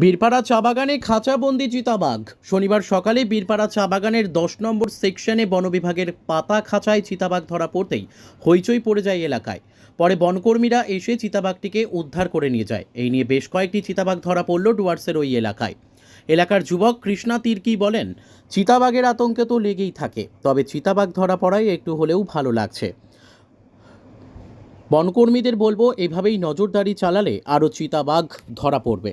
বীরপাড়া চা বাগানে খাঁচাবন্দি চিতাবাঘ। শনিবার সকালে বীরপাড়া চা বাগানের দশ নম্বর সেকশনে বন বিভাগের পাতা খাঁচায় চিতাবাঘ ধরা পড়তেই হইচই পড়ে যায় এলাকায়। পরে বনকর্মীরা এসে চিতাবাঘটিকে উদ্ধার করে নিয়ে যায়। এই নিয়ে বেশ কয়েকটি চিতাবাঘ ধরা পড়ল ডুয়ার্সের ওই এলাকায়। এলাকার যুবক কৃষ্ণা তির্কি বলেন, চিতাবাঘের আতঙ্কে তো লেগেই থাকে, তবে চিতাবাঘ ধরা পড়ায় একটু হলেও ভালো লাগছে। বনকর্মীদের বলব, এভাবেই নজরদারি চালালে আরও চিতাবাঘ ধরা পড়বে।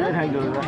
はい、どうぞ。